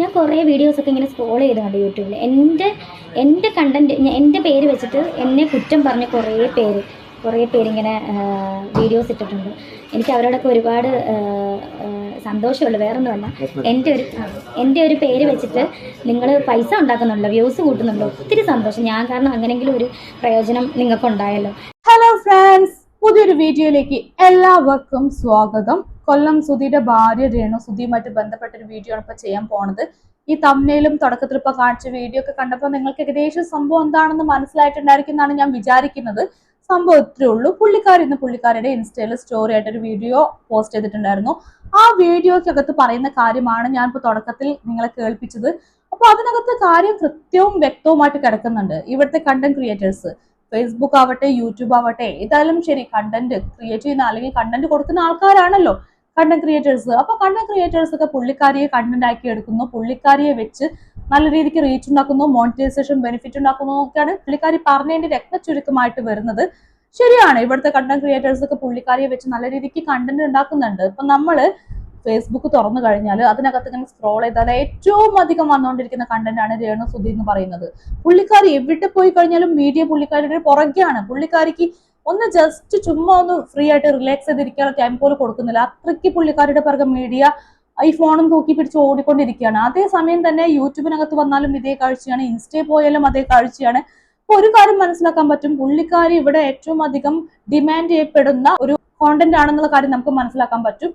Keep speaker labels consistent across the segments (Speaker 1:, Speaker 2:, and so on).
Speaker 1: ഞാൻ കുറേ വീഡിയോസൊക്കെ ഇങ്ങനെ സ്ക്രോൾ ചെയ്തുകൊണ്ട് യൂട്യൂബിൽ. എന്റെ എന്റെ കണ്ടന്റ് എന്റെ പേര് വെച്ചിട്ട് എന്നെ കുറ്റം പറഞ്ഞ കുറേ പേര് കുറേ പേരിങ്ങനെ വീഡിയോസ് ഇട്ടിട്ടുണ്ട്. എനിക്ക് അവരോടൊക്കെ ഒരുപാട് സന്തോഷമുള്ളൂ. വേറൊന്നുമല്ല. എന്റെ ഒരു എന്റെ ഒരു പേര് വെച്ചിട്ട് നിങ്ങൾ പൈസ ഉണ്ടാക്കുന്നുണ്ടല്ലോ വ്യൂസ് കൂട്ടുന്നുണ്ടല്ലോ ഒത്തിരി സന്തോഷം. ഞാൻ കാരണം അങ്ങനെങ്കിലും ഒരു പ്രയോജനം നിങ്ങൾക്കുണ്ടായല്ലോ.
Speaker 2: പുതിയൊരു വീഡിയോയിലേക്ക് എല്ലാവർക്കും സ്വാഗതം. കൊല്ലം സുധിയുടെ ഭാര്യ രേണു സുധിയുമായിട്ട് ബന്ധപ്പെട്ട ഒരു വീഡിയോ ആണ് ഇപ്പൊ ചെയ്യാൻ പോണത്. ഈ തമ്മിലും തുടക്കത്തിൽ ഇപ്പൊ കാണിച്ച വീഡിയോ ഒക്കെ കണ്ടപ്പോൾ നിങ്ങൾക്ക് ഏകദേശം സംഭവം എന്താണെന്ന് മനസ്സിലായിട്ടുണ്ടായിരിക്കും എന്നാണ് ഞാൻ വിചാരിക്കുന്നത്. സംഭവം ഇത്രേ ഉള്ളൂ. പുള്ളിക്കാർ ഇന്ന് പുള്ളിക്കാരുടെ ഇൻസ്റ്റയിൽ സ്റ്റോറി ആയിട്ട് ഒരു വീഡിയോ പോസ്റ്റ് ചെയ്തിട്ടുണ്ടായിരുന്നു. ആ വീഡിയോക്കകത്ത് പറയുന്ന കാര്യമാണ് ഞാൻ ഇപ്പൊ തുടക്കത്തിൽ നിങ്ങളെ കേൾപ്പിച്ചത്. അപ്പൊ അതിനകത്ത് കാര്യം കൃത്യവും വ്യക്തവുമായിട്ട് കിടക്കുന്നുണ്ട്. ഇവിടുത്തെ കണ്ടന്റ് ക്രിയേറ്റേഴ്സ് ഫേസ്ബുക്ക് ആവട്ടെ യൂട്യൂബ് ആവട്ടെ ഏതായാലും ശരി കണ്ടന്റ് ക്രിയേറ്റ് ചെയ്യുന്ന അല്ലെങ്കിൽ കണ്ടന്റ് കൊടുക്കുന്ന ആൾക്കാരാണല്ലോ കണ്ടന്റ് ക്രിയേറ്റേഴ്സ് അപ്പൊ കണ്ടന്റ് ക്രിയേറ്റേഴ്സ് ഒക്കെ പുള്ളിക്കാരിയെ കണ്ടന്റ് ആക്കി എടുക്കുന്നു പുള്ളിക്കാരിയെ വെച്ച് നല്ല രീതിക്ക് റീച്ച് ഉണ്ടാക്കുന്നു മോണിറ്റൈസേഷൻ ബെനിഫിറ്റ് ഉണ്ടാക്കുന്നു ഒക്കെയാണ് പുള്ളിക്കാരി പറഞ്ഞതിന്റെ രക്ത ചുരുക്കമായിട്ട് വരുന്നത്. ശരിയാണ് ഇവിടുത്തെ കണ്ടന്റ് ക്രിയേറ്റേഴ്സ് ഒക്കെ പുള്ളിക്കാരിയെ വെച്ച് നല്ല രീതിക്ക് കണ്ടന്റ് ഉണ്ടാക്കുന്നുണ്ട്. ഇപ്പൊ നമ്മൾ ഫേസ്ബുക്ക് തുറന്നു കഴിഞ്ഞാൽ അതിനകത്ത് ഇങ്ങനെ സ്ക്രോൾ ചെയ്താൽ ഏറ്റവും അധികം വന്നുകൊണ്ടിരിക്കുന്ന കണ്ടന്റ് ആണ് രേണു സുധി എന്ന് പറയുന്നത്. പുള്ളിക്കാരി എവിടെ പോയി കഴിഞ്ഞാലും മീഡിയ പുള്ളിക്കാരിയുടെ പുറകെയാണ്. പുള്ളിക്കാരിക്ക് ഒന്ന് ജസ്റ്റ് ചുമ്മാ ഒന്ന് ഫ്രീ ആയിട്ട് റിലാക്സ് ചെയ്തിരിക്കാനുള്ള ടൈം പോലും കൊടുക്കുന്നില്ല. അത്രയ്ക്ക് പുള്ളിക്കാരുടെ പിറകെ മീഡിയ ഈ ഫോണും തൂക്കി പിടിച്ച് ഓടിക്കൊണ്ടിരിക്കുകയാണ്. അതേസമയം തന്നെ യൂട്യൂബിനകത്ത് വന്നാലും ഇതേ കാഴ്ചയാണ്. ഇൻസ്റ്റയിൽ പോയാലും അതേ കാഴ്ചയാണ്. അപ്പൊ ഒരു കാര്യം മനസ്സിലാക്കാൻ പറ്റും. പുള്ളിക്കാരി ഇവിടെ ഏറ്റവും അധികം ഡിമാൻഡ് ചെയ്യപ്പെടുന്ന ഒരു കോണ്ടന്റ് ആണെന്നുള്ള കാര്യം നമുക്ക് മനസ്സിലാക്കാൻ പറ്റും.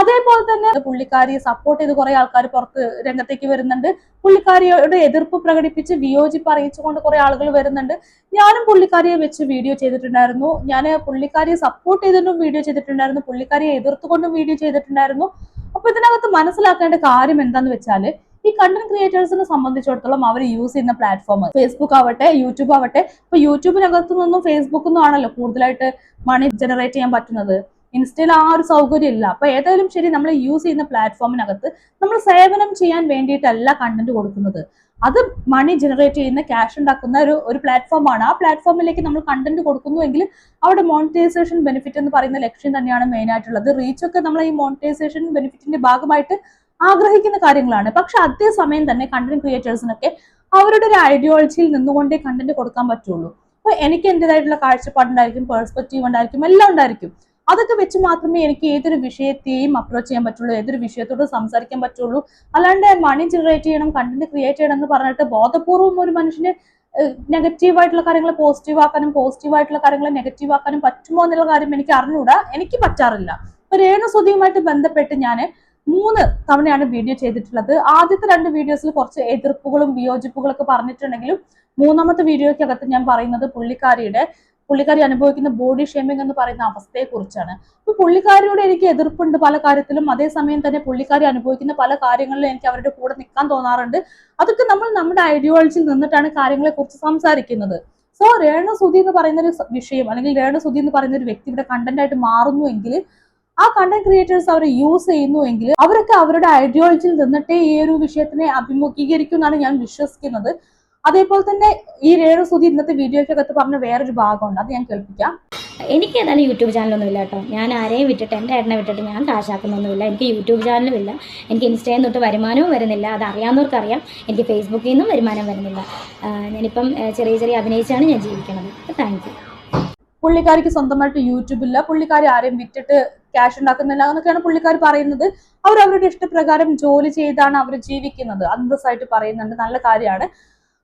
Speaker 2: അതേപോലെ തന്നെ പുള്ളിക്കാരിയെ സപ്പോർട്ട് ചെയ്ത് കുറെ ആൾക്കാർ പുറത്ത് രംഗത്തേക്ക് വരുന്നുണ്ട്. പുള്ളിക്കാരിയോട് എതിർപ്പ് പ്രകടിപ്പിച്ച് വിയോജിപ്പ് അറിയിച്ചുകൊണ്ട് കുറെ ആളുകൾ വരുന്നുണ്ട്. ഞാനും പുള്ളിക്കാരിയെ വെച്ച് വീഡിയോ ചെയ്തിട്ടുണ്ടായിരുന്നു. ഞാൻ പുള്ളിക്കാരിയെ സപ്പോർട്ട് ചെയ്തിട്ടും വീഡിയോ ചെയ്തിട്ടുണ്ടായിരുന്നു. പുള്ളിക്കാരിയെ എതിർത്തുകൊണ്ടും വീഡിയോ ചെയ്തിട്ടുണ്ടായിരുന്നു. അപ്പൊ ഇതിനകത്ത് മനസ്സിലാക്കേണ്ട കാര്യം എന്താന്ന് വെച്ചാൽ ഈ കണ്ടന്റ് ക്രിയേറ്റേഴ്സിനെ സംബന്ധിച്ചിടത്തോളം അവർ യൂസ് ചെയ്യുന്ന പ്ലാറ്റ്ഫോം ഫേസ്ബുക്ക് ആവട്ടെ യൂട്യൂബ് ആവട്ടെ. ഇപ്പൊ യൂട്യൂബിനകത്തു നിന്നും ഫേസ്ബുക്കിൽ നിന്നും ആണല്ലോ കൂടുതലായിട്ട് മണി ജനറേറ്റ് ചെയ്യാൻ പറ്റുന്നത്. ഇൻസ്റ്റയിൽ ആ ഒരു സൗകര്യം ഇല്ല അപ്പൊ ഏതായാലും ശരി നമ്മൾ യൂസ് ചെയ്യുന്ന പ്ലാറ്റ്ഫോമിനകത്ത് നമ്മൾ സേവനം ചെയ്യാൻ വേണ്ടിയിട്ടല്ല കണ്ടന്റ് കൊടുക്കുന്നത്. അത് മണി ജനറേറ്റ് ചെയ്യുന്ന ക്യാഷ് ഉണ്ടാക്കുന്ന ഒരു ഒരു പ്ലാറ്റ്ഫോമാണ് ആ പ്ലാറ്റ്ഫോമിലേക്ക് നമ്മൾ കണ്ടന്റ് കൊടുക്കുന്നുവെങ്കിൽ അവിടെ മോണിറ്റൈസേഷൻ ബെനിഫിറ്റ് എന്ന് പറയുന്ന ലക്ഷ്യം തന്നെയാണ് മെയിൻ ആയിട്ടുള്ളത്. റീച്ച് ഒക്കെ നമ്മൾ ഈ മോണിറ്റൈസേഷൻ ബെനിഫിറ്റിന്റെ ഭാഗമായിട്ട് ആഗ്രഹിക്കുന്ന കാര്യങ്ങളാണ്. പക്ഷെ അതേസമയം തന്നെ കണ്ടന്റ് ക്രിയേറ്റേഴ്സിനൊക്കെ അവരുടെ ഒരു ഐഡിയോളജിയിൽ നിന്നുകൊണ്ടേ കണ്ടന്റ് കൊടുക്കാൻ പറ്റുള്ളൂ. അപ്പൊ എനിക്ക് എന്റേതായിട്ടുള്ള കാഴ്ചപ്പാടുണ്ടായിരിക്കും പേഴ്സ്പെക്റ്റീവ് ഉണ്ടായിരിക്കും എല്ലാം ഉണ്ടായിരിക്കും. അതൊക്കെ വെച്ച് മാത്രമേ എനിക്ക് ഏതൊരു വിഷയത്തെയും അപ്രോച്ച് ചെയ്യാൻ പറ്റുള്ളൂ ഏതൊരു വിഷയത്തോട് സംസാരിക്കാൻ പറ്റുള്ളൂ. അല്ലാണ്ട് മണി ജനറേറ്റ് ചെയ്യണം കണ്ടന്റ് ക്രിയേറ്റ് ചെയ്യണം എന്ന് പറഞ്ഞിട്ട് ബോധപൂർവം ഒരു മനുഷ്യന് നെഗറ്റീവ് ആയിട്ടുള്ള കാര്യങ്ങൾ പോസിറ്റീവ് ആക്കാനും പോസിറ്റീവ് ആയിട്ടുള്ള കാര്യങ്ങൾ നെഗറ്റീവ് ആക്കാനും പറ്റുമോ എന്നുള്ള കാര്യം എനിക്ക് അറിഞ്ഞുകൂടാ എനിക്ക് പറ്റാറില്ല. ഒരു രേണു സുധിയുമായിട്ട് ബന്ധപ്പെട്ട് ഞാൻ മൂന്ന് തവണയാണ് വീഡിയോ ചെയ്തിട്ടുള്ളത്. ആദ്യത്തെ രണ്ട് വീഡിയോസിൽ കുറച്ച് എതിർപ്പുകളും വിയോജിപ്പുകളൊക്കെ പറഞ്ഞിട്ടുണ്ടെങ്കിലും മൂന്നാമത്തെ വീഡിയോയ്ക്കകത്ത് ഞാൻ പറയുന്നത് പുള്ളിക്കാരിയുടെ പുള്ളിക്കാരി അനുഭവിക്കുന്ന ബോഡി ഷേമിംഗ് എന്ന് പറയുന്ന അവസ്ഥയെ കുറിച്ചാണ് അപ്പൊ പുള്ളിക്കാരിയോട് എനിക്ക് എതിർപ്പുണ്ട് പല കാര്യത്തിലും. അതേസമയം തന്നെ പുള്ളിക്കാരി അനുഭവിക്കുന്ന പല കാര്യങ്ങളിലും എനിക്ക് അവരുടെ കൂടെ നിൽക്കാൻ തോന്നാറുണ്ട്. അതൊക്കെ നമ്മൾ നമ്മുടെ ഐഡിയോളജിയിൽ നിന്നിട്ടാണ് കാര്യങ്ങളെ കുറിച്ച് സംസാരിക്കുന്നത് സോ രേണസുതി എന്ന് പറയുന്ന ഒരു വിഷയം അല്ലെങ്കിൽ രേണസുതി എന്ന് പറയുന്ന ഒരു വ്യക്തി ഇവിടെ കണ്ടന്റ് ആയിട്ട് മാറുന്നുവെങ്കിൽ ആ കണ്ടന്റ് ക്രിയേറ്റേഴ്സ് അവരെ യൂസ് ചെയ്യുന്നുവെങ്കിൽ അവരൊക്കെ അവരുടെ ഐഡിയോളജിയിൽ നിന്നിട്ടേ ഈ ഒരു വിഷയത്തിനെ അഭിമുഖീകരിക്കും എന്നാണ് ഞാൻ വിശ്വസിക്കുന്നത്. അതേപോലെ തന്നെ ഈ രേണു സുധി ഇന്നത്തെ വീഡിയോയ്ക്കകത്ത് പറഞ്ഞ വേറൊരു ഭാഗമുണ്ട്. അത് ഞാൻ കേൾപ്പിക്കാം.
Speaker 1: എനിക്ക് ഏതായാലും യൂട്യൂബ് ചാനലൊന്നും ഇല്ല കേട്ടോ. ഞാൻ ആരെയും വിട്ടിട്ട് എന്റെ ഏട്ടനെ വിട്ടിട്ട് ഞാൻ കാശാക്കുന്നൊന്നുമില്ല. എനിക്ക് യൂട്യൂബ് ചാനലും ഇല്ല എനിക്ക് ഇൻസ്റ്റയിൽ തൊട്ട് വരുമാനവും വരുന്നില്ല. അത് അറിയാവുന്നവർക്കറിയാം. എനിക്ക് ഫേസ്ബുക്കിൽ നിന്നും വരുമാനം വരുന്നില്ല. ഞാനിപ്പം ചെറിയ ചെറിയ അഭിനയിച്ചാണ് ഞാൻ ജീവിക്കുന്നത്. താങ്ക് യു
Speaker 2: പുള്ളിക്കാരിക്ക് സ്വന്തമായിട്ട് യൂട്യൂബില്ല പുള്ളിക്കാരി ആരെയും വിറ്റിട്ട് ക്യാഷ് ഉണ്ടാക്കുന്നില്ല എന്നൊക്കെയാണ് പുള്ളിക്കാർ പറയുന്നത്. അവർ അവരുടെ ഇഷ്ടപ്രകാരം ജോലി ചെയ്താണ് അവർ ജീവിക്കുന്നത്. അന്തസ്സായിട്ട് പറയുന്നുണ്ട്. നല്ല കാര്യമാണ്.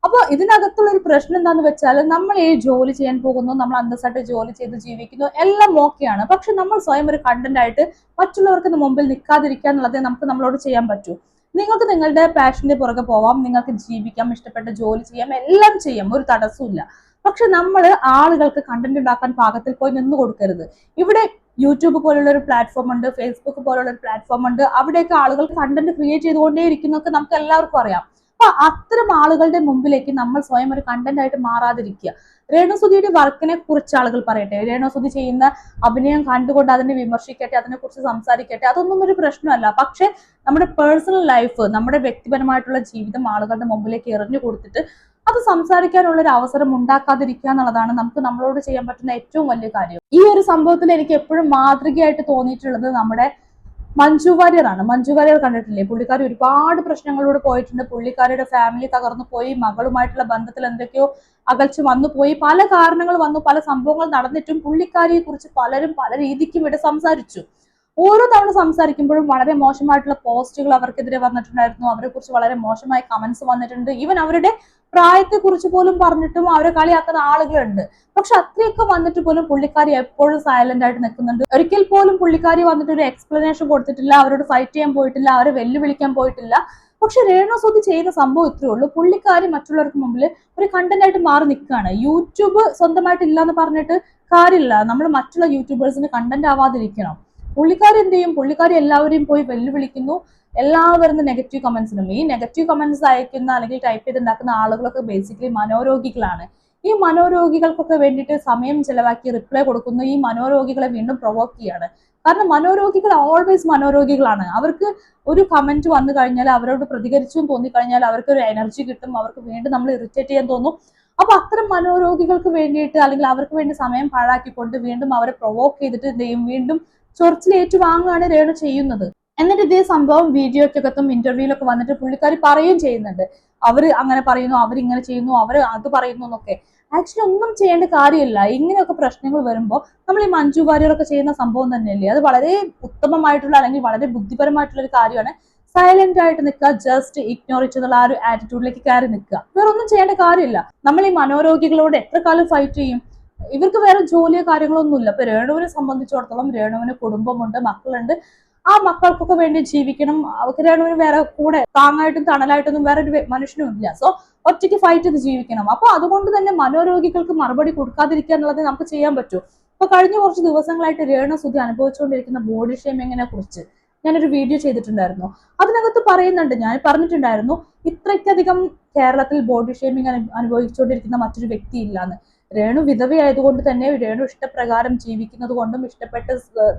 Speaker 2: അപ്പോൾ ഇതിനകത്തുള്ള ഒരു പ്രശ്നം എന്താന്ന് വെച്ചാൽ നമ്മൾ ഈ ജോലി ചെയ്യാൻ പോകുന്നു നമ്മൾ അന്തസ്സായിട്ട് ജോലി ചെയ്ത് ജീവിക്കുന്നു എല്ലാം ഓക്കെയാണ് പക്ഷെ നമ്മൾ സ്വയം ഒരു കണ്ടന്റ് ആയിട്ട് മറ്റുള്ളവർക്ക് മുമ്പിൽ നിൽക്കാതിരിക്കുക എന്നുള്ളതേ നമുക്ക് നമ്മളോട് ചെയ്യാൻ പറ്റൂ. നിങ്ങൾക്ക് നിങ്ങളുടെ പാഷന്റെ പുറകെ പോവാം നിങ്ങൾക്ക് ജീവിക്കാം ഇഷ്ടപ്പെട്ട ജോലി ചെയ്യാം എല്ലാം ചെയ്യാം ഒരു തടസ്സമില്ല പക്ഷെ നമ്മൾ ആളുകൾക്ക് കണ്ടന്റ് ഉണ്ടാക്കാൻ പാകത്തിൽ പോയി നിന്ന് കൊടുക്കരുത്. ഇവിടെ യൂട്യൂബ് പോലുള്ള ഒരു പ്ലാറ്റ്ഫോം ഉണ്ട് ഫേസ്ബുക്ക് പോലുള്ള ഒരു പ്ലാറ്റ്ഫോം ഉണ്ട്. അവിടെയൊക്കെ ആളുകൾ കണ്ടന്റ് ക്രിയേറ്റ് ചെയ്തുകൊണ്ടേ ഇരിക്കുന്നതൊക്കെ നമുക്ക് എല്ലാവർക്കും അറിയാം. അപ്പൊ അത്തരം ആളുകളുടെ മുമ്പിലേക്ക് നമ്മൾ സ്വയം ഒരു കണ്ടന്റ് ആയിട്ട് മാറാതിരിക്കുക. രേണുസുതിയുടെ വർക്കിനെ കുറിച്ച് ആളുകൾ പറയട്ടെ. രേണുസുതി ചെയ്യുന്ന അഭിനയം കണ്ടുകൊണ്ട് അതിനെ വിമർശിക്കട്ടെ അതിനെക്കുറിച്ച് സംസാരിക്കട്ടെ അതൊന്നും ഒരു പ്രശ്നമല്ല. പക്ഷെ നമ്മുടെ പേഴ്സണൽ ലൈഫ് നമ്മുടെ വ്യക്തിപരമായിട്ടുള്ള ജീവിതം ആളുകളുടെ മുമ്പിലേക്ക് എറിഞ്ഞു കൊടുത്തിട്ട് അത് സംസാരിക്കാനുള്ള ഒരു അവസരം ഉണ്ടാക്കാതിരിക്കുക എന്നുള്ളതാണ് നമുക്ക് നമ്മളോട് ചെയ്യാൻ പറ്റുന്ന ഏറ്റവും വലിയ കാര്യം. ഈ ഒരു സംഭവത്തിൽ എനിക്ക് എപ്പോഴും മാതൃകയായിട്ട് തോന്നിയിട്ടുള്ളത് നമ്മുടെ മഞ്ജു വാര്യറാണ് മഞ്ജു വാര്യർ കണ്ടിട്ടില്ലേ? പുള്ളിക്കാരി ഒരുപാട് പ്രശ്നങ്ങളിലൂടെ പോയിട്ടുണ്ട്. പുള്ളിക്കാരിയുടെ ഫാമിലി തകർന്നു പോയി. മകളുമായിട്ടുള്ള ബന്ധത്തിൽ എന്തൊക്കെയോ അകൽച്ച വന്നു പോയി. പല കാരണങ്ങൾ വന്നു. പല സംഭവങ്ങൾ നടന്നിട്ടും പുള്ളിക്കാരിയെ കുറിച്ച് പലരും പല രീതിക്കും ഇവിടെ സംസാരിച്ചു. ഓരോ തവണ സംസാരിക്കുമ്പോഴും വളരെ മോശമായിട്ടുള്ള പോസ്റ്റുകൾ അവർക്കെതിരെ വന്നിട്ടുണ്ടായിരുന്നു. അവരെ കുറിച്ച് വളരെ മോശമായ കമന്റ്സ് വന്നിട്ടുണ്ട്. ഈവൻ അവരുടെ പ്രായത്തെ കുറിച്ച് പോലും പറഞ്ഞിട്ടും അവരെ കളിയാക്കുന്ന ആളുകളുണ്ട്. പക്ഷെ അത്രയൊക്കെ വന്നിട്ട് പോലും പുള്ളിക്കാരി എപ്പോഴും സൈലന്റ് ആയിട്ട് നിൽക്കുന്നുണ്ട്. ഒരിക്കൽ പോലും പുള്ളിക്കാരി വന്നിട്ട് ഒരു എക്സ്പ്ലനേഷൻ കൊടുത്തിട്ടില്ല അവരോട് ഫൈറ്റ് ചെയ്യാൻ പോയിട്ടില്ല അവരെ വെല്ലുവിളിക്കാൻ പോയിട്ടില്ല. പക്ഷെ രേണു സുധി ചെയ്യുന്ന സംഭവം ഇത്രയേ ഉള്ളൂ. പുള്ളിക്കാരി മറ്റുള്ളവർക്ക് മുമ്പിൽ ഒരു കണ്ടന്റ് ആയിട്ട് മാറി നിൽക്കുകയാണ്. യൂട്യൂബ് സ്വന്തമായിട്ട് ഇല്ല എന്ന് പറഞ്ഞിട്ട് കാര്യമില്ല. നമ്മൾ മറ്റുള്ള യൂട്യൂബേഴ്സിന് കണ്ടന്റ് ആവാതിരിക്കണം. പുള്ളിക്കാരി എന്ത് ചെയ്യും പുള്ളിക്കാരെ എല്ലാവരെയും പോയി വെല്ലുവിളിക്കുന്നു. എല്ലാവരും നെഗറ്റീവ് കമന്റ്സിനും ഈ നെഗറ്റീവ് കമന്റ്സ് അയക്കുന്ന അല്ലെങ്കിൽ ടൈപ്പ് ചെയ്തുണ്ടാക്കുന്ന ആളുകളൊക്കെ ബേസിക്കലി മനോരോഗികളാണ്. ഈ മനോരോഗികൾക്കൊക്കെ വേണ്ടിയിട്ട് സമയം ചെലവാക്കി റിപ്ലൈ കൊടുക്കുന്നു. ഈ മനോരോഗികളെ വീണ്ടും പ്രൊവോക്ക് ചെയ്യാണ്. കാരണം മനോരോഗികൾ ഓൾവേസ് മനോരോഗികളാണ്. അവർക്ക് ഒരു കമന്റ് വന്നു കഴിഞ്ഞാൽ അവരോട് പ്രതികരിച്ചും തോന്നിക്കഴിഞ്ഞാൽ അവർക്ക് ഒരു എനർജി കിട്ടും. അവർക്ക് വീണ്ടും നമ്മൾ ഇറിറ്റേറ്റ് ചെയ്യാൻ തോന്നും. അപ്പൊ അത്തരം മനോരോഗികൾക്ക് വേണ്ടിയിട്ട് അല്ലെങ്കിൽ അവർക്ക് വേണ്ടി സമയം പാഴാക്കിക്കൊണ്ട് വീണ്ടും അവരെ പ്രൊവോക്ക് ചെയ്തിട്ട് എന്ത് ചെയ്യും വീണ്ടും ചൊറിച്ചിലേറ്റു ഏറ്റുവാങ്ങുകയാണ് രേണു ചെയ്യുന്നത്. എന്നിട്ട് ഇതേ സംഭവം വീഡിയോയ്ക്കകത്തും ഇന്റർവ്യൂലൊക്കെ വന്നിട്ട് പുള്ളിക്കാരി പറയുകയും ചെയ്യുന്നുണ്ട്. അവർ അങ്ങനെ പറയുന്നു അവരിങ്ങനെ ചെയ്യുന്നു അവർ അത് പറയുന്നു എന്നൊക്കെ. ആക്ച്വലി ഒന്നും ചെയ്യേണ്ട കാര്യമില്ല. ഇങ്ങനെയൊക്കെ പ്രശ്നങ്ങൾ വരുമ്പോൾ നമ്മൾ ഈ മഞ്ജു വാര്യറൊക്കെ ചെയ്യുന്ന സംഭവം തന്നെയല്ലേ? അത് വളരെ ഉത്തമമായിട്ടുള്ള അല്ലെങ്കിൽ വളരെ ബുദ്ധിപരമായിട്ടുള്ള ഒരു കാര്യമാണ്. സൈലന്റ് ആയിട്ട് നിൽക്കുക ജസ്റ്റ് ഇഗ്നോർ ചെയ്തുള്ള ആ ഒരു ആറ്റിറ്റ്യൂഡിലേക്ക് കയറി നിൽക്കുക. വേറെ ഒന്നും ചെയ്യേണ്ട കാര്യമില്ല. നമ്മൾ ഈ മനോരോഗികളോട് എത്ര കാലം ഫൈറ്റ് ചെയ്യും? ഇവർക്ക് വേറെ ജോലിയോ കാര്യങ്ങളോ ഒന്നുമില്ല ഇപ്പൊ രേണുവിനെ സംബന്ധിച്ചിടത്തോളം രേണുവിന് കുടുംബമുണ്ട് മക്കളുണ്ട്. ആ മക്കൾക്കൊക്കെ വേണ്ടി ജീവിക്കണം. അവർക്ക് രേണുവിന് വേറെ കൂടെ താങ്ങായിട്ടും തണലായിട്ടൊന്നും വേറെ ഒരു മനുഷ്യനും ഇല്ല. സോ ഒറ്റയ്ക്ക് ഫൈറ്റ് ചെയ്ത് ജീവിക്കണം. അപ്പൊ അതുകൊണ്ട് തന്നെ മനോരോഗികൾക്ക് മറുപടി കൊടുക്കാതിരിക്കുക എന്നുള്ളത് നമുക്ക് ചെയ്യാൻ പറ്റും. ഇപ്പൊ കഴിഞ്ഞ കുറച്ച് ദിവസങ്ങളായിട്ട് രേണു സുധി അനുഭവിച്ചുകൊണ്ടിരിക്കുന്ന ബോഡി ഷേമിങ്ങിനെ കുറിച്ച് ഞാനൊരു വീഡിയോ ചെയ്തിട്ടുണ്ടായിരുന്നു. അതിനകത്ത് പറയുന്നുണ്ട് ഞാൻ പറഞ്ഞിട്ടുണ്ടായിരുന്നു ഇത്രയ്ക്കധികം കേരളത്തിൽ ബോഡി ഷേമിങ് അനുഭവിച്ചുകൊണ്ടിരിക്കുന്ന മറ്റൊരു വ്യക്തി ഇല്ലാന്ന് രേണു വിധവയായതുകൊണ്ട് തന്നെ രേണു ഇഷ്ടപ്രകാരം ജീവിക്കുന്നത് കൊണ്ടും ഇഷ്ടപ്പെട്ട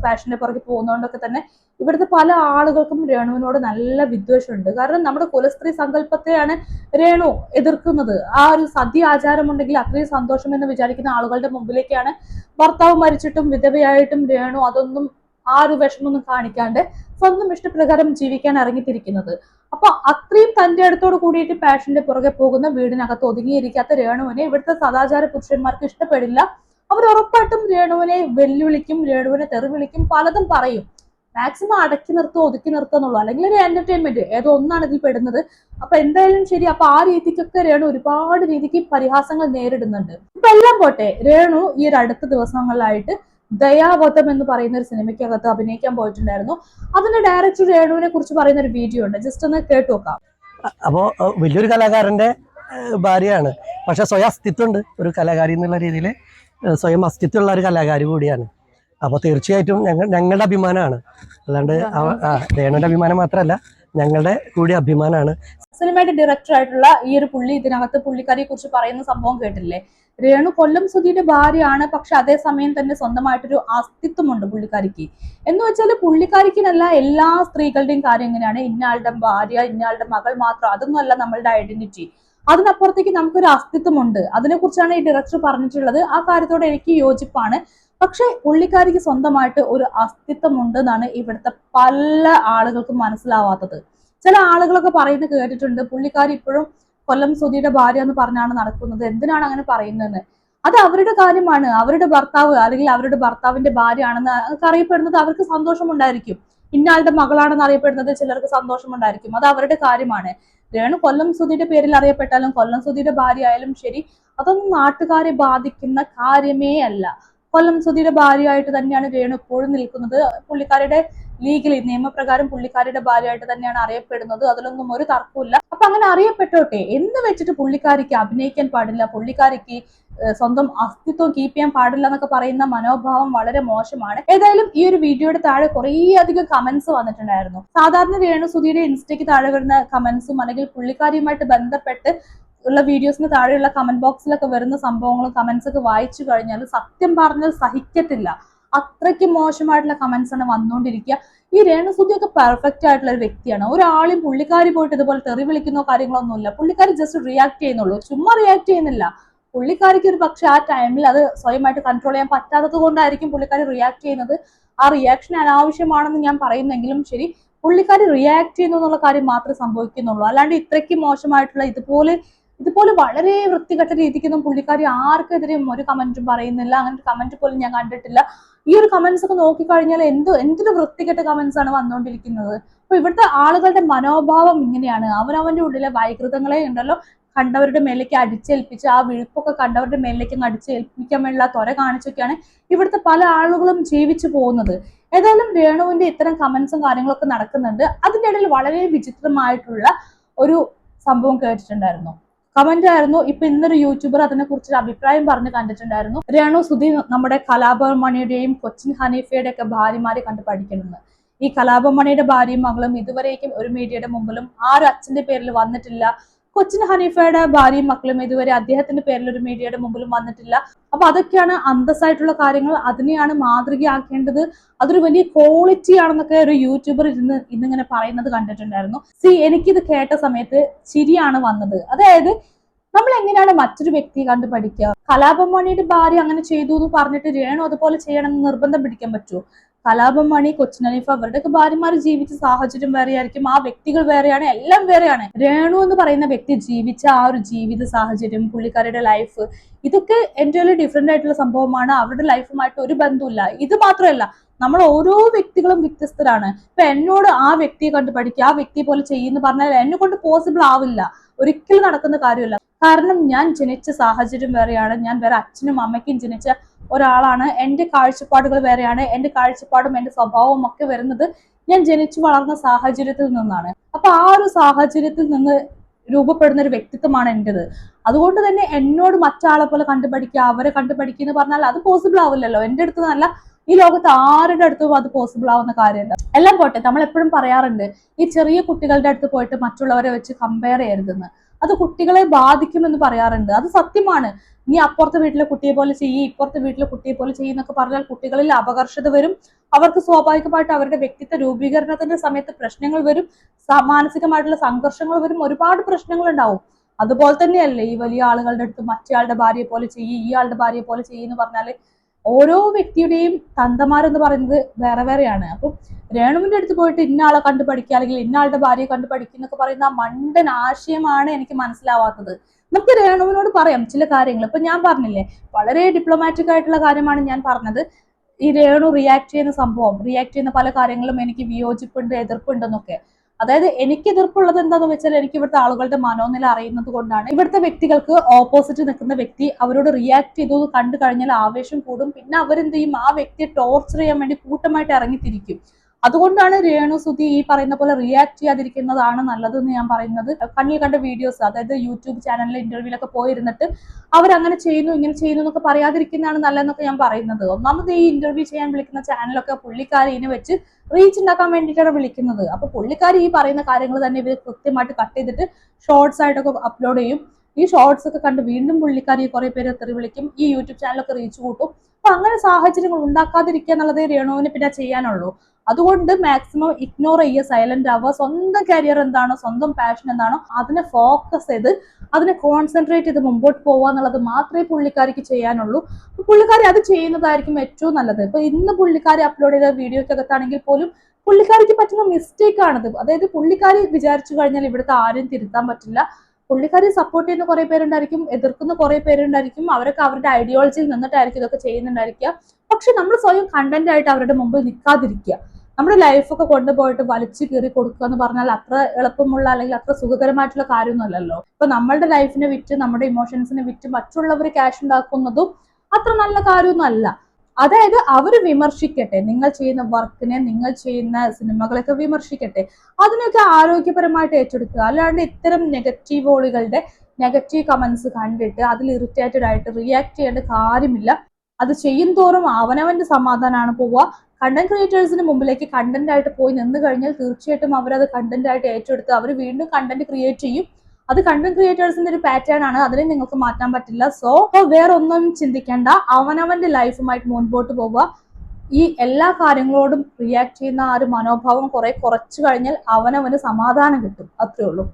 Speaker 2: ഫാഷന്റെ പുറകെ പോകുന്നതുകൊണ്ടൊക്കെ തന്നെ ഇവിടുത്തെ പല ആളുകൾക്കും രേണുവിനോട് നല്ല വിദ്വേഷമുണ്ട്. കാരണം നമ്മുടെ കുലസ്ത്രീ സങ്കല്പത്തെയാണ് രേണു എതിർക്കുന്നത്. ആ ഒരു സദ്യ ആചാരമുണ്ടെങ്കിൽ അത്രയും സന്തോഷം എന്ന് വിചാരിക്കുന്ന ആളുകളുടെ മുമ്പിലേക്കാണ് ഭർത്താവ് മരിച്ചിട്ടും വിധവയായിട്ടും രേണു അതൊന്നും ആ ഒരു വിഷമൊന്നും കാണിക്കാണ്ട് സ്വന്തം ഇഷ്ടപ്രകാരം ജീവിക്കാൻ ഇറങ്ങിത്തിരിക്കുന്നത്. അപ്പൊ അത്രയും തന്റെ അടുത്തോട് കൂടിയിട്ട് പാഷന്റെ പുറകെ പോകുന്ന വീടിനകത്ത് ഒതുങ്ങിയിരിക്കാത്ത രേണുവിനെ ഇവിടുത്തെ സദാചാര പുരുഷന്മാർക്ക് ഇഷ്ടപ്പെടില്ല. അവർ ഉറപ്പായിട്ടും രേണുവിനെ വെല്ലുവിളിക്കും രേണുവിനെ തെറിവിളിക്കും പലതും പറയും. മാക്സിമം അടക്കി നിർത്തുക ഒതുക്കി നിർത്തുക എന്നുള്ളൂ. അല്ലെങ്കിൽ ഒരു എന്റർടൈൻമെന്റ് ഏതോ ഒന്നാണ് ഇതിൽ പെടുന്നത്. അപ്പൊ എന്തായാലും ശരി അപ്പൊ ആ രീതിക്കൊക്കെ രേണു ഒരുപാട് രീതിക്ക് പരിഹാസങ്ങൾ നേരിടുന്നുണ്ട്. ഇപ്പൊ എല്ലാം പോട്ടെ രേണു ഈ ഒരു അടുത്ത ദിവസങ്ങളിലായിട്ട് ദയാവധം എന്ന് പറയുന്ന ഒരു സിനിമയ്ക്കകത്ത് അഭിനയിക്കാൻ പോയിട്ടുണ്ടായിരുന്നു. അതിന്റെ ഡയറക്ടർ രേണുവിനെ കുറിച്ച് പറയുന്ന ഒരു വീഡിയോ ഉണ്ട്. ജസ്റ്റ് ഒന്ന് കേട്ടു നോക്കാം.
Speaker 3: അപ്പോൾ വലിയൊരു കലാകാരന്റെ ഭാര്യയാണ്. പക്ഷെ സ്വയം അസ്തിത്വമുണ്ട് ഒരു കലാകാരി എന്നുള്ള രീതിയിൽ. സ്വയം അസ്തിത്വമുള്ള ഒരു കലാകാരി കൂടിയാണ്. അപ്പോൾ തീർച്ചയായിട്ടും ഞങ്ങളുടെ അഭിമാനമാണ്. അല്ലാണ്ട് രേണുവിന്റെ അഭിമാനം മാത്രമല്ല ഞങ്ങളുടെ കൂടി അഭിമാനമാണ്
Speaker 2: സിനിമയുടെ ഡയറക്ടർ ആയിട്ടുള്ള ഈ ഒരു പുള്ളി ഇതിനകത്ത് പുള്ളിക്കാരിയെ കുറിച്ച് പറയുന്ന സംഭവം കേട്ടില്ലേ? രേണു കൊല്ലം സുധിയുടെ ഭാര്യയാണ് പക്ഷെ അതേസമയം തന്നെ സ്വന്തമായിട്ടൊരു അസ്തിത്വമുണ്ട് പുള്ളിക്കാരിക്ക്. എന്ന് വെച്ചാൽ പുള്ളിക്കാരിക്കിനല്ല എല്ലാ സ്ത്രീകളുടെയും കാര്യം എങ്ങനെയാണ് ഇന്നയാളുടെ ഭാര്യ ഇന്നയാളുടെ മകൾ മാത്രം അതൊന്നുമല്ല നമ്മളുടെ ഐഡന്റിറ്റി അതിനപ്പുറത്തേക്ക് നമുക്കൊരു അസ്തിത്വമുണ്ട്. അതിനെക്കുറിച്ചാണ് ഈ ഡയറക്ടർ പറഞ്ഞിട്ടുള്ളത്. ആ കാര്യത്തോട് എനിക്ക് യോജിപ്പാണ്. പക്ഷെ പുള്ളിക്കാരിക്ക് സ്വന്തമായിട്ട് ഒരു അസ്തിത്വം ഉണ്ട് എന്നാണ് ഇവിടുത്തെ പല ആളുകൾക്കും മനസ്സിലാവാത്തത്. ചില ആളുകളൊക്കെ പറയുന്നത് കേട്ടിട്ടുണ്ട് പുള്ളിക്കാരി ഇപ്പോഴും കൊല്ലം സുധിയുടെ ഭാര്യ എന്ന് പറഞ്ഞാണ് നടക്കുന്നത്. എന്തിനാണ് അങ്ങനെ പറയുന്നതെന്ന്? അത് അവരുടെ കാര്യമാണ്. അവരുടെ ഭർത്താവ് അല്ലെങ്കിൽ അവരുടെ ഭർത്താവിന്റെ ഭാര്യ ആണെന്ന് അതൊക്കെ അറിയപ്പെടുന്നത് അവർക്ക് സന്തോഷമുണ്ടായിരിക്കും. ഇന്നാളുടെ മകളാണെന്ന് അറിയപ്പെടുന്നത് ചിലർക്ക് സന്തോഷമുണ്ടായിരിക്കും. അത് അവരുടെ കാര്യമാണ്. രേണു കൊല്ലം സുധിയുടെ പേരിൽ അറിയപ്പെട്ടാലും കൊല്ലം സുധിയുടെ ഭാര്യ ആയാലും ശരി അതൊന്നും നാട്ടുകാരെ ബാധിക്കുന്ന കാര്യമേ അല്ല. കൊല്ലം സുധിയുടെ ഭാര്യയായിട്ട് തന്നെയാണ് രേണു ഇപ്പോഴും നിൽക്കുന്നത്. പുള്ളിക്കാരുടെ ലീഗലി നിയമപ്രകാരം പുള്ളിക്കാരിയുടെ ഭാര്യയായിട്ട് തന്നെയാണ് അറിയപ്പെടുന്നത്. അതിലൊന്നും ഒരു തർക്കമില്ല അപ്പൊ അങ്ങനെ അറിയപ്പെട്ടോട്ടെ എന്ന് വെച്ചിട്ട് പുള്ളിക്കാരിക്ക് അഭിനയിക്കാൻ പാടില്ല പുള്ളിക്കാരിക്ക് സ്വന്തം അസ്തിത്വം കീപ്പ് ചെയ്യാൻ പാടില്ല എന്നൊക്കെ പറയുന്ന മനോഭാവം വളരെ മോശമാണ്. ഏതായാലും ഈ ഒരു വീഡിയോയുടെ താഴെ കുറേ അധികം കമന്റ്സ് വന്നിട്ടുണ്ടായിരുന്നു. സാധാരണ രേണു സുധിയുടെ ഇൻസ്റ്റയ്ക്ക് താഴെ വരുന്ന കമന്റ്സും അല്ലെങ്കിൽ പുള്ളിക്കാരിയുമായിട്ട് ബന്ധപ്പെട്ട് ഉള്ള വീഡിയോസിന് താഴെയുള്ള കമന്റ് ബോക്സിലൊക്കെ വരുന്ന സംഭവങ്ങളും കമന്റ്സ് ഒക്കെ വായിച്ചു കഴിഞ്ഞാൽ സത്യം പറഞ്ഞാൽ സഹിക്കത്തില്ല. അത്രയ്ക്ക് മോശമായിട്ടുള്ള കമന്റ്സ് ആണ് വന്നുകൊണ്ടിരിക്കുക ഈ രേണുസുദ്ധിയൊക്കെ പെർഫെക്റ്റ് ആയിട്ടുള്ള ഒരു വ്യക്തിയാണ്. ഒരാളും പുള്ളിക്കാരി പോയിട്ട് ഇതുപോലെ തെറി വിളിക്കുന്നോ കാര്യങ്ങളൊന്നുമില്ല പുള്ളിക്കാരി ജസ്റ്റ് റിയാക്ട് ചെയ്യുന്നുള്ളൂ. ചുമ്മാ റിയാക്ട് ചെയ്യുന്നില്ല. പുള്ളിക്കാരിക്ക് ഒരു പക്ഷെ ആ ടൈമിൽ അത് സ്വയമായിട്ട് കൺട്രോൾ ചെയ്യാൻ പറ്റാത്തത് കൊണ്ടായിരിക്കും പുള്ളിക്കാരി റിയാക്ട് ചെയ്യുന്നത്. ആ റിയാക്ഷൻ അനാവശ്യമാണെന്ന് ഞാൻ പറയുന്നെങ്കിലും ശരി പുള്ളിക്കാരി റിയാക്ട് ചെയ്യുന്നു എന്നുള്ള കാര്യം മാത്രമേ സംഭവിക്കുന്നുള്ളൂ. അല്ലാണ്ട് ഇത്രയ്ക്ക് മോശമായിട്ടുള്ള ഇതുപോലെ ഇതുപോലെ വളരെ വൃത്തികെട്ട രീതിക്കൊന്നും പുള്ളിക്കാരി ആർക്കെതിരെയും ഒരു കമന്റും പറയുന്നില്ല. അങ്ങനെ ഒരു കമന്റ് പോലും ഞാൻ കണ്ടിട്ടില്ല. ഈ ഒരു കമന്റ്സ് ഒക്കെ നോക്കിക്കഴിഞ്ഞാൽ എന്ത് എന്തൊരു വൃത്തികെട്ട കമന്റ്സ് ആണ് വന്നുകൊണ്ടിരിക്കുന്നത് അപ്പൊ ഇവിടുത്തെ ആളുകളുടെ മനോഭാവം ഇങ്ങനെയാണ്. അവനവന്റെ ഉള്ളിലെ വൈകൃതങ്ങളെ ഉണ്ടല്ലോ. കണ്ടവരുടെ മേലേക്ക് അടിച്ചേൽപ്പിച്ച് ആ വിഴുപ്പൊക്കെ കണ്ടവരുടെ മേലേക്ക് അടിച്ചേൽപ്പിക്കാൻ വേണ്ടിയുള്ള തൊര കാണിച്ചൊക്കെയാണ് ഇവിടുത്തെ പല ആളുകളും ജീവിച്ചു പോകുന്നത്. ഏതായാലും രേണുവിന്റെ ഇത്തരം കമന്റ്സും കാര്യങ്ങളൊക്കെ നടക്കുന്നുണ്ട്. അതിന്റെ ഇടയിൽ വളരെ വിചിത്രമായിട്ടുള്ള ഒരു സംഭവം കേട്ടിട്ടുണ്ടായിരുന്നു. കമന്റ് ആയിരുന്നു. ഇപ്പൊ ഇന്നൊരു യൂട്യൂബർ അതിനെ കുറിച്ചൊരു അഭിപ്രായം പറഞ്ഞ് കണ്ടിട്ടുണ്ടായിരുന്നു. രേണു സുധി നമ്മുടെ കലാഭമണിയുടെയും കൊച്ചിൻ ഹനീഫയുടെ ഒക്കെ ഭാര്യമാരെ കണ്ട് പഠിക്കണമെന്ന് ഈ കലാപമണിയുടെ ഭാര്യയും മകളും ഇതുവരേക്കും ഒരു മീഡിയയുടെ മുമ്പിലും ആരും അച്ഛന്റെ പേരിൽ വന്നിട്ടില്ല. കൊച്ചിൻ ഹനീഫയുടെ ഭാര്യയും മക്കളും ഇതുവരെ അദ്ദേഹത്തിന്റെ പേരിൽ ഒരു മീഡിയയുടെ മുമ്പിലും വന്നിട്ടില്ല. അപ്പൊ അതൊക്കെയാണ് അന്തസ്സായിട്ടുള്ള കാര്യങ്ങൾ. അതിനെയാണ് മാതൃകയാക്കേണ്ടത്. അതൊരു വലിയ ക്വാളിറ്റി ആണെന്നൊക്കെ ഒരു യൂട്യൂബർ ഇരുന്ന് ഇന്നിങ്ങനെ പറയുന്നത് കണ്ടിട്ടുണ്ടായിരുന്നു. സി എനിക്കിത് കേട്ട സമയത്ത് ചിരിയാണ് വന്നത്. അതായത് നമ്മൾ എങ്ങനെയാണ് മറ്റൊരു വ്യക്തിയെ കണ്ട് പഠിക്കുക? കലാപമണിയുടെ ഭാര്യ അങ്ങനെ ചെയ്തു എന്ന് പറഞ്ഞിട്ട് രേണു അതുപോലെ ചെയ്യണമെന്ന് നിർബന്ധം പിടിക്കാൻ പറ്റുമോ? കലാപമണി കൊച്ചിനീഫ അവരുടെയൊക്കെ ഭാര്യമാർ ജീവിച്ച സാഹചര്യം വേറെയായിരിക്കും. ആ വ്യക്തികൾ വേറെയാണ് എല്ലാം വേറെയാണ്. രേണു എന്ന് പറയുന്ന വ്യക്തി ജീവിച്ച ആ ഒരു ജീവിത സാഹചര്യം പുള്ളിക്കാരുടെ ലൈഫ് ഇതൊക്കെ എന്റെ ഡിഫറെന്റ് ആയിട്ടുള്ള സംഭവമാണ്. അവരുടെ ലൈഫുമായിട്ട് ഒരു ബന്ധമില്ല ഇത് മാത്രമല്ല നമ്മൾ ഓരോ വ്യക്തികളും വ്യത്യസ്തരാണ്. ഇപ്പൊ എന്നോട് ആ വ്യക്തിയെ കണ്ട് പഠിക്കുക ആ വ്യക്തിയെ പോലെ ചെയ്യുന്നു പറഞ്ഞാൽ എന്നെ കൊണ്ട് പോസിബിൾ ആവില്ല. ഒരിക്കലും നടക്കുന്ന കാര്യമല്ല. കാരണം ഞാൻ ജനിച്ച സാഹചര്യം വേറെയാണ്. ഞാൻ വേറെ അച്ഛനും അമ്മയ്ക്കും ജനിച്ച ഒരാളാണ്. എന്റെ കാഴ്ചപ്പാടുകൾ വേറെയാണ്. എന്റെ കാഴ്ചപ്പാടും എന്റെ സ്വഭാവവും ഒക്കെ വരുന്നത് ഞാൻ ജനിച്ചു വളർന്ന സാഹചര്യത്തിൽ നിന്നാണ്. അപ്പൊ ആ ഒരു സാഹചര്യത്തിൽ നിന്ന് രൂപപ്പെടുന്ന ഒരു വ്യക്തിത്വമാണ് എന്റെത് അതുകൊണ്ട് തന്നെ എന്നോട് മറ്റാളെ പോലെ കണ്ടുപഠിക്കുക അവരെ കണ്ടുപഠിക്കുക എന്ന് പറഞ്ഞാൽ അത് പോസിബിൾ ആവില്ലല്ലോ. എന്റെ അടുത്ത് നല്ല ഈ ലോകത്ത് ആരുടെ അടുത്തും അത് പോസിബിൾ ആവുന്ന കാര്യമല്ല. എല്ലാം പോട്ടെ നമ്മൾ എപ്പോഴും പറയാറുണ്ട് ഈ ചെറിയ കുട്ടികളുടെ അടുത്ത് പോയിട്ട് മറ്റുള്ളവരെ വെച്ച് കമ്പയർ ചെയ്യരുതെന്ന്. അത് കുട്ടികളെ ബാധിക്കുമെന്ന് പറയാറുണ്ട്. അത് സത്യമാണ്. നീ അപ്പുറത്തെ വീട്ടിലെ കുട്ടിയെ പോലെ ചെയ്യ് ഇപ്പുറത്തെ വീട്ടിലെ കുട്ടിയെ പോലെ ചെയ്യുന്നൊക്കെ പറഞ്ഞാൽ കുട്ടികളിൽ അപകർഷത വരും. അവർക്ക് സ്വാഭാവികമായിട്ട് അവരുടെ വ്യക്തിത്വ രൂപീകരണത്തിന്റെ സമയത്ത് പ്രശ്നങ്ങൾ വരും. മാനസികമായിട്ടുള്ള സംഘർഷങ്ങൾ വരും. ഒരുപാട് പ്രശ്നങ്ങൾ ഉണ്ടാവും. അതുപോലെ തന്നെയല്ലേ ഈ വലിയ ആളുകളുടെ അടുത്ത് മറ്റേ ആളുടെ ഭാര്യയെ പോലെ ചെയ്യ് ഈ ആളുടെ ഭാര്യയെ പോലെ ചെയ്യുന്നു പറഞ്ഞാൽ ഓരോ വ്യക്തിയുടെയും തന്തമാരെന്ന് പറയുന്നത് വേറെ വേറെയാണ്. അപ്പം രേണുവിന്റെ അടുത്ത് പോയിട്ട് ഇന്ന ആളെ കണ്ടു പഠിക്കുക അല്ലെങ്കിൽ ഇന്ന ആളുടെ ഭാര്യയെ കണ്ടു പഠിക്കുക എന്നൊക്കെ പറയുന്ന ആ മണ്ടൻ ആശയമാണ് എനിക്ക് മനസ്സിലാവാത്തത്. നമുക്ക് രേണുവിനോട് പറയാം ചില കാര്യങ്ങൾ. ഇപ്പൊ ഞാൻ പറഞ്ഞില്ലേ വളരെ ഡിപ്ലോമാറ്റിക് ആയിട്ടുള്ള കാര്യമാണ് ഞാൻ പറഞ്ഞത്. ഈ രേണു റിയാക്ട് ചെയ്യുന്ന സംഭവം റിയാക്ട് ചെയ്യുന്ന പല കാര്യങ്ങളും എനിക്ക് വിയോജിപ്പുണ്ട് എതിർപ്പുണ്ടെന്നൊക്കെ അതായത് എനിക്ക് എതിർപ്പുള്ളത് എന്താന്ന് വെച്ചാൽ എനിക്ക് ഇവിടുത്തെ ആളുകളുടെ മനോനില അറിയുന്നത് കൊണ്ടാണ്. ഇവിടുത്തെ വ്യക്തികൾക്ക് ഓപ്പോസിറ്റ് നിൽക്കുന്ന വ്യക്തി അവരോട് റിയാക്ട് ചെയ്തു കണ്ടു കഴിഞ്ഞാൽ ആവേശം കൂടും. പിന്നെ അവരെന്ത് ചെയ്യും? ആ വ്യക്തിയെ ടോർച്ചർ ചെയ്യാൻ വേണ്ടി കൂട്ടമായിട്ട് ഇറങ്ങി ഇറങ്ങിത്തിരിക്കും. അതുകൊണ്ടാണ് രേണു സുധി ഈ പറയുന്ന പോലെ റിയാക്ട് ചെയ്യാതിരിക്കുന്നതാണ് നല്ലതെന്ന് ഞാൻ പറയുന്നത്. കണ്ണിൽ കണ്ട വീഡിയോസ് അതായത് യൂട്യൂബ് ചാനലിലെ ഇന്റർവ്യൂലൊക്കെ പോയിരുന്നിട്ട് അവരങ്ങനെ ചെയ്യുന്നു ഇങ്ങനെ ചെയ്യുന്നു എന്നൊക്കെ പറയാതിരിക്കുന്നതാണ് നല്ലതെന്നൊക്കെ ഞാൻ പറയുന്നത്. ഒന്നാമത് ഈ ഇന്റർവ്യൂ ചെയ്യാൻ വിളിക്കുന്ന ചാനലൊക്കെ പുള്ളിക്കാരി ഇതിനെ വെച്ച് റീച്ച് ഉണ്ടാക്കാൻ വേണ്ടിയിട്ടാണ് വിളിക്കുന്നത്. അപ്പൊ പുള്ളിക്കാരി ഈ പറയുന്ന കാര്യങ്ങൾ തന്നെ ഇവർ കൃത്യമായിട്ട് കട്ട് ചെയ്തിട്ട് ഷോർട്സ് ആയിട്ടൊക്കെ അപ്ലോഡ് ചെയ്യും. ഈ ഷോർട്സ് ഒക്കെ കണ്ട് വീണ്ടും പുള്ളിക്കാരി കുറെ പേര് തെറി വിളിക്കും ഈ യൂട്യൂബ് ചാനലൊക്കെ റീച്ച് കൂട്ടും. അപ്പൊ അങ്ങനെ സാഹചര്യങ്ങൾ ഉണ്ടാക്കാതിരിക്കുക എന്നുള്ളതേ രേണുവിന് പിന്നെ ചെയ്യാനുള്ളൂ. അതുകൊണ്ട് മാക്സിമം ഇഗ്നോർ ചെയ്യുക സൈലന്റ് ആവുക സ്വന്തം കരിയർ എന്താണോ സ്വന്തം പാഷൻ എന്താണോ അതിനെ ഫോക്കസ് ചെയ്ത് അതിനെ കോൺസെൻട്രേറ്റ് ചെയ്ത് മുമ്പോട്ട് പോവുക എന്നുള്ളത് മാത്രമേ പുള്ളിക്കാരിക്ക് ചെയ്യാനുള്ളൂ. അപ്പൊ പുള്ളിക്കാരി അത് ചെയ്യുന്നതായിരിക്കും ഏറ്റവും നല്ലത്. ഇപ്പൊ ഇന്ന് പുള്ളിക്കാരി അപ്ലോഡ് ചെയ്ത വീഡിയോക്കകത്താണെങ്കിൽ പോലും പുള്ളിക്കാരിക്ക് പറ്റുന്ന മിസ്റ്റേക്ക് ആണത്. അതായത് പുള്ളിക്കാരി വിചാരിച്ചു കഴിഞ്ഞാൽ ഇവിടുത്തെ ആരും തിരുത്താൻ പറ്റില്ല. പുള്ളിക്കാരി സപ്പോർട്ട് ചെയ്യുന്ന കുറെ പേരുണ്ടായിരിക്കും എതിർക്കുന്ന കുറെ പേരുണ്ടായിരിക്കും അവരൊക്കെ അവരുടെ ഐഡിയോളജിയിൽ നിന്നിട്ടായിരിക്കും ഇതൊക്കെ ചെയ്യുന്നുണ്ടായിരിക്കുക. പക്ഷെ നമ്മൾ സ്വയം കണ്ടന്റ് ആയിട്ട് അവരുടെ മുമ്പിൽ നിൽക്കാതിരിക്കുക. നമ്മുടെ ലൈഫൊക്കെ കൊണ്ടുപോയിട്ട് വലിച്ചു കീറി കൊടുക്കുക എന്ന് പറഞ്ഞാൽ അത്ര എളുപ്പമുള്ള അല്ലെങ്കിൽ അത്ര സുഖകരമായിട്ടുള്ള കാര്യമൊന്നുമല്ലല്ലോ. ഇപ്പൊ നമ്മളുടെ ലൈഫിനെ വിറ്റ് നമ്മുടെ ഇമോഷൻസിനെ വിറ്റ് മറ്റുള്ളവർ ക്യാഷ് ഉണ്ടാക്കുന്നതും അത്ര നല്ല കാര്യമൊന്നും അല്ല അതായത് അവർ വിമർശിക്കട്ടെ. നിങ്ങൾ ചെയ്യുന്ന വർക്കിനെ നിങ്ങൾ ചെയ്യുന്ന സിനിമകളൊക്കെ വിമർശിക്കട്ടെ. അതിനൊക്കെ ആരോഗ്യപരമായിട്ട് ഏറ്റെടുക്കുക. അല്ലാണ്ട് ഇത്തരം നെഗറ്റീവ് വോളുകളുടെ നെഗറ്റീവ് കമന്റ്സ് കണ്ടിട്ട് അതിൽ ഇറിറ്റേറ്റഡ് ആയിട്ട് റിയാക്ട് ചെയ്യേണ്ട കാര്യമില്ല. അത് ചെയ്യും തോറും അവനവന്റെ സമാധാനമാണ് പോവുക. കണ്ടന്റ് ക്രിയേറ്റേഴ്സിന് മുമ്പിലേക്ക് കണ്ടന്റ് ആയിട്ട് പോയി നിന്ന് കഴിഞ്ഞാൽ തീർച്ചയായിട്ടും അവരത് കണ്ടന്റ് ആയിട്ട് ഏറ്റെടുത്ത് അവർ വീണ്ടും കണ്ടന്റ് ക്രിയേറ്റ് ചെയ്യും. അത് കണ്ടന്റ് ക്രിയേറ്റേഴ്സിന്റെ ഒരു പാറ്റേൺ ആണ്. അതിനെ നിങ്ങൾക്ക് മാറ്റാൻ പറ്റില്ല. സോ വേറെ ഒന്നും ചിന്തിക്കേണ്ട. അവനവന്റെ ലൈഫുമായിട്ട് മുൻപോട്ട് പോവുക. ഈ എല്ലാ കാര്യങ്ങളോടും റിയാക്ട് ചെയ്യുന്ന ആ ഒരു മനോഭാവം കുറെ കുറച്ചു കഴിഞ്ഞാൽ അവനവന് സമാധാനം കിട്ടും. അത്രേ ഉള്ളൂ.